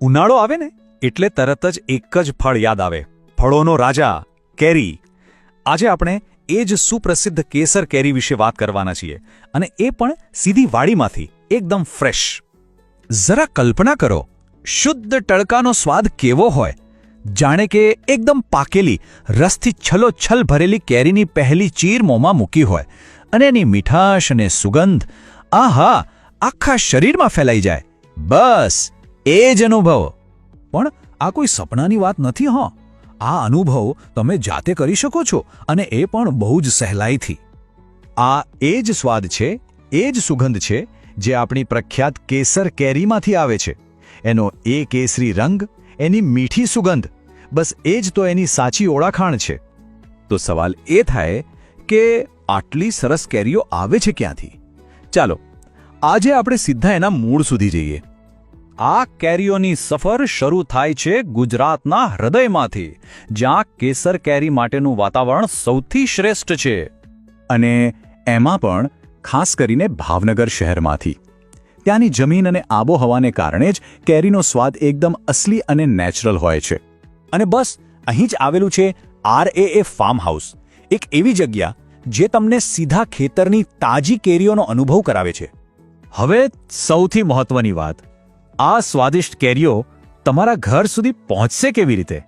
ઉનાળો આવે ને, એટલે તરત જ એક જ ફળ યાદ આવે. ફળોનો રાજા, કેરી. આજે આપણે એ જ સુપ્રસિદ્ધ કેસર કેરી વિશે વાત કરવાના છીએ અને એ પણ સીધી વાડીમાંથી, એકદમ ફ્રેશ. જરા કલ્પના કરો, શુદ્ધ તડકાનો સ્વાદ કેવો હોય. જાણે કે એકદમ પાકેલી, રસથી છલોછલ ભરેલી કેરીની પહેલી ચીર મોંમાં મૂકી હોય. અને એની મીઠાશ અને સુગંધ, આહા, આખા શરીરમાં ફેલાઈ જાય. બસ! એ જ અનુભવ. પણ આ કોઈ સપનાની વાત નથી, હં. આ અનુભવ તમે જાતે કરી શકો છો અને એ પણ બહુ જ સહેલાઈથી. આ એ જ સ્વાદ છે, એ જ સુગંધ છે, જે આપણી પ્રખ્યાત કેસર કેરીમાંથી આવે છે. એનો એ કેસરી રંગ, એની મીઠી સુગંધ, બસ એ જ તો એની સાચી ઓળખાણ છે. તો સવાલ એ થાય કે આટલી સરસ કેરીઓ આવે છે ક્યાંથી? ચાલો, આજે આપણે સીધા એના મૂળ સુધી જઈએ. આ કેરીઓની સફર શરૂ થાય છે ગુજરાતના હૃદયમાંથી, જ્યાં કેસર કેરી માટેનું વાતાવરણ સૌથી શ્રેષ્ઠ છે. અને એમાં પણ, ખાસ કરીને ભાવનગર શહેરમાંથી. ત્યાંની જમીન અને આબોહવાને કારણે જ કેરીનો સ્વાદ એકદમ અસલી અને નેચરલ હોય છે. અને બસ, અહીં જ આવેલું છે R A A farm house એક એવી જગ્યા જે તમને સીધા ખેતરની તાજી કેરીઓનો અનુભવ કરાવે છે. હવે સૌથી મહત્વની વાત. આ સ્વાદિષ્ટ કેરીઓ તમારા ઘર સુધી પહોંચશે કેવી રીતે?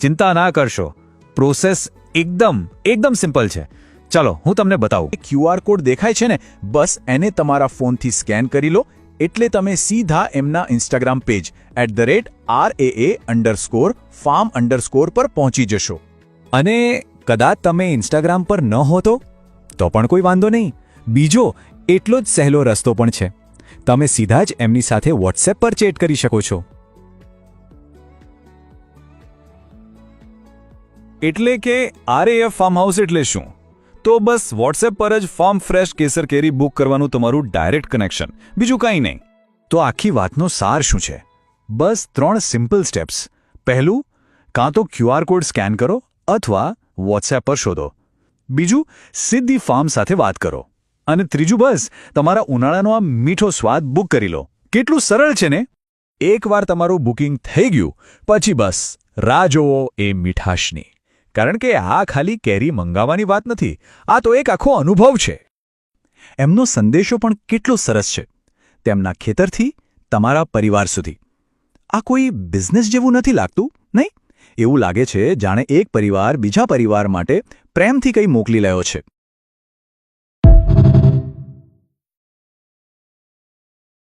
ચિંતા ના કરશો. પ્રોસેસ એકદમ એકદમ સિમ્પલ છે. ચાલો, હું તમને બતાવું. ક્યુઆર કોડ દેખાય છે ને? બસ એને તમારા ફોનથી સ્કેન કરી લો. એટલે તમે સીધા એમના Instagram page at the rate R A A underscore farm underscore પર પહોંચી જશો. અને કદાચ તમે ઇન્સ્ટાગ્રામ પર ન હો તો તો પણ કોઈ વાંધો નહીં. બીજો, એટલો જ સહેલો રસ્તો પણ છે. તમે સીધા જ એમની સાથે વોટ્સએપ પર ચેટ કરી શકો છો. એટલે કે આરએએફ ફાર્મ હાઉસ એટલે શું? તો બસ વોટ્સએપ પર જ ફાર્મ ફ્રેશ કેસર કેરી બુક કરવાનું તમારું ડાયરેક્ટ કનેક્શન બીજું કંઈ નહીં. તો આખી વાતનો સાર શું છે? બસ ત્રણ સિમ્પલ સ્ટેપ્સ પહેલું, કાં તો ક્યુઆર કોડ સ્કેન કરો અથવા વોટ્સએપ પર શોધો. બીજું, સીધી ફાર્મ સાથે વાત કરો. અને ત્રીજું બસ, તમારા ઉનાળાનો આ મીઠો સ્વાદ બુક કરી લો. કેટલું સરળ છે ને? એકવાર તમારું બુકિંગ થઈ ગયું, પછી બસ, રાહ જોવો એ મીઠાશની. કારણ કે આ ખાલી કેરી મંગાવવાની વાત નથી, આ તો એક આખો અનુભવ છે. એમનો સંદેશો પણ કેટલો સરસ છે. તેમના ખેતરથી તમારા પરિવાર સુધી. આ કોઈ બિઝનેસ જેવું નથી લાગતું, નહીં? એવું લાગે છે, જાણે એક પરિવાર બીજા પરિવાર માટે પ્રેમથી કંઈ મોકલી રહ્યો છે.